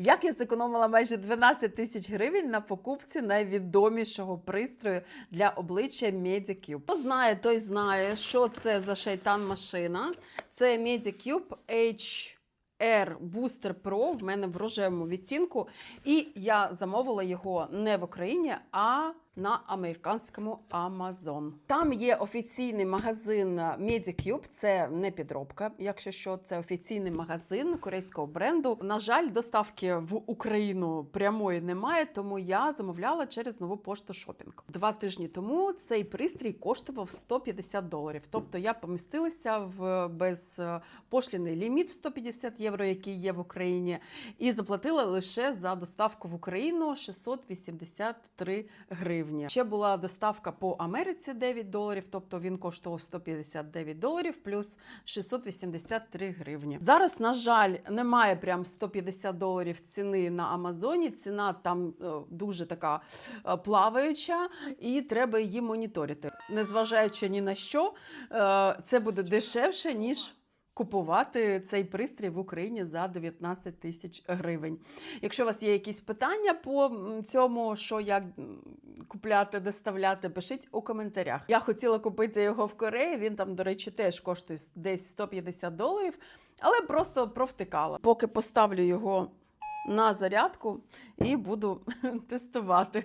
Як я зекономила майже 12 тисяч гривень на покупці найвідомішого пристрою для обличчя Medicube. Хто знає, той знає, що це за шайтан машина. Це Medicube HR Booster Pro. В мене в рожевому відтінку. І я замовила його не в Україні, а на американському Amazon. Там є офіційний магазин Medicube, це не підробка, якщо що, це офіційний магазин корейського бренду. На жаль, доставки в Україну прямої немає, тому я замовляла через нову пошту шопінг. Два тижні тому цей пристрій коштував 150 доларів. Тобто я помістилася в безпошліний ліміт в 150 євро, який є в Україні, і заплатила лише за доставку в Україну 683 гривні. Ще була доставка по Америці 9 доларів, тобто він коштував 159 доларів плюс 683 гривні. Зараз, на жаль, немає прям 150 доларів ціни на Амазоні. Ціна там е, дуже така е, плаваюча, і треба її моніторити. Незважаючи ні на що, е, це буде дешевше ніж. Купувати цей пристрій в Україні за 19 тисяч гривень. Якщо у вас є якісь питання по цьому, що як купляти, доставляти, пишіть у коментарях. Я хотіла купити його в Кореї. Він там, до речі, теж коштує десь 150 доларів, але просто провтикала. Поки поставлю його на зарядку і буду тестувати.